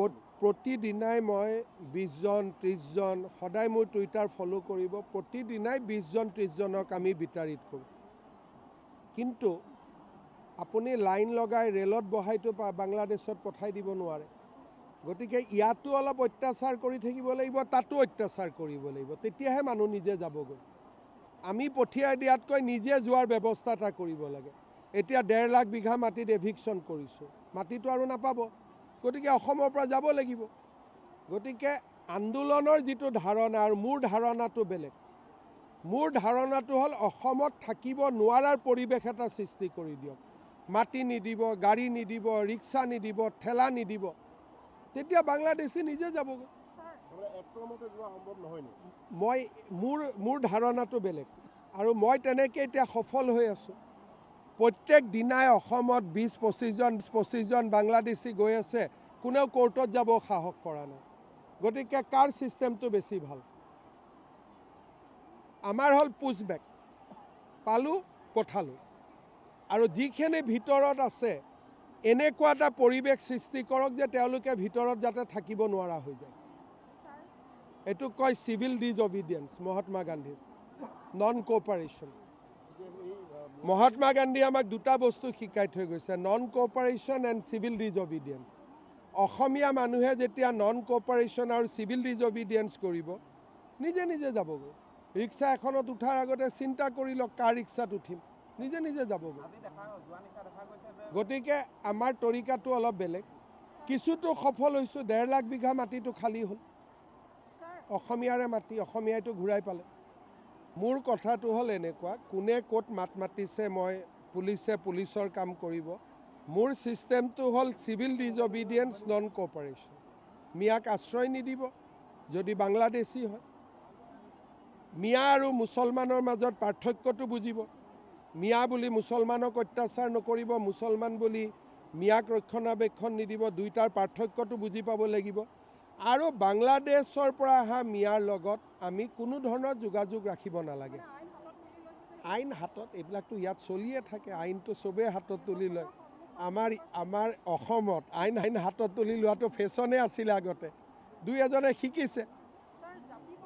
প্ৰ- প্ৰতিদিনাই মই বিছজন ত্ৰিছজন সদায় মোৰ টুইটাৰ ফ'ল' কৰিব প্ৰতিদিনাই বিছজন ত্ৰিছজনক আমি বিতাড়িত কৰোঁ। কিন্তু আপুনি লাইন লগাই ৰেলত বহাইতো বাংলাদেশত পঠাই দিব নোৱাৰে। গতিকে ইয়াতো অলপ অত্যাচাৰ কৰি থাকিব লাগিব তাতো অত্যাচাৰ কৰিব লাগিব। তেতিয়াহে মানুহ নিজে যাবগৈ। আমি পঠিয়াই দিয়াতকৈ নিজে যোৱাৰ ব্যৱস্থা এটা কৰিব লাগে। এতিয়া ডেৰ লাখ বিঘা মাটিত এভিকশ্যন কৰিছোঁ। মাটিটো আৰু নাপাব। গতিকে অসমৰ পৰা যাব লাগিব। গতিকে আন্দোলনৰ যিটো ধাৰণা আৰু মোৰ ধাৰণাটো বেলেগ। মোৰ ধাৰণাটো হ'ল অসমত থাকিব নোৱাৰাৰ পৰিৱেশ এটা সৃষ্টি কৰি দিয়ক। মাটি নিদিব গাড়ী নিদিব ৰিক্সা নিদিব ঠেলা নিদিব। তেতিয়া বাংলাদেশী নিজে যাবগৈ। মই মোৰ মোৰ ধাৰণাটো বেলেগ। আৰু মই তেনেকৈ এতিয়া সফল হৈ আছোঁ। প্ৰত্যেক দিনাই অসমত বিছ পঁচিছজন পঁচিছজন বাংলাদেশী গৈ আছে। কোনেও কোৰ্টত যাব সাহস কৰা নাই। গতিকে কাৰ ছিষ্টেমটো বেছি ভাল? আমাৰ হ'ল পুছবেক পালোঁ পঠালোঁ। আৰু যিখিনি ভিতৰত আছে এনেকুৱা এটা পৰিৱেশ সৃষ্টি কৰক যে তেওঁলোকে ভিতৰত যাতে থাকিব নোৱাৰা হৈ যায়। এইটোক কয় চিভিল ডিজঅবিডিয়েঞ্চ মহাত্মা গান্ধীৰ। নন কোঅপাৰেশ্যন মহাত্মা গান্ধীয়ে আমাক দুটা বস্তু শিকাই থৈ গৈছে non cooperation and civil disobedience অসমীয়া মানুহে যেতিয়া নন কোঅপাৰেশ্যন আৰু চিভিল ডিজঅবিডিয়েঞ্চ কৰিব নিজে নিজে যাবগৈ। ৰিক্সা এখনত উঠাৰ আগতে চিন্তা কৰি লওক কাৰ ৰিক্সাত উঠিম। নিজে নিজে যাবগৈ। গতিকে আমাৰ তৰিকাটো অলপ বেলেগ। কিছুতো সফল হৈছোঁ ডেৰ লাখ বিঘা মাটিটো খালী হ'ল। অসমীয়াৰে মাটি অসমীয়াইটো ঘূৰাই পালে। মোৰ কথাটো হ'ল এনেকুৱা কোনে ক'ত মাত মাতিছে মই পুলিচে পুলিচৰ কাম কৰিব। মোৰ ছিষ্টেমটো হ'ল চিভিল ডিজঅবিডিয়েঞ্চ নন কোঅপাৰেশ্যন মিয়াক আশ্ৰয় নিদিব যদি বাংলাদেশী হয়। মিয়া আৰু মুছলমানৰ মাজত পাৰ্থক্যটো বুজিব। মিয়া বুলি মুছলমানক অত্যাচাৰ নকৰিব মুছলমান বুলি মিয়াক ৰক্ষণাবেক্ষণ নিদিব দুইটাৰ পাৰ্থক্যটো বুজি পাব লাগিব। আৰু বাংলাদেশৰ পৰা অহা মিয়াৰ লগত আমি কোনো ধৰণৰ যোগাযোগ ৰাখিব নালাগে। আইন হাতত এইবিলাকতো ইয়াত চলিয়ে থাকে আইনটো চবেই হাতত তুলি লয়। আমাৰ আমাৰ অসমত আইন আইন হাতত তুলি লোৱাটো ফেশ্বনে আছিলে আগতে। দুই এজনে শিকিছে।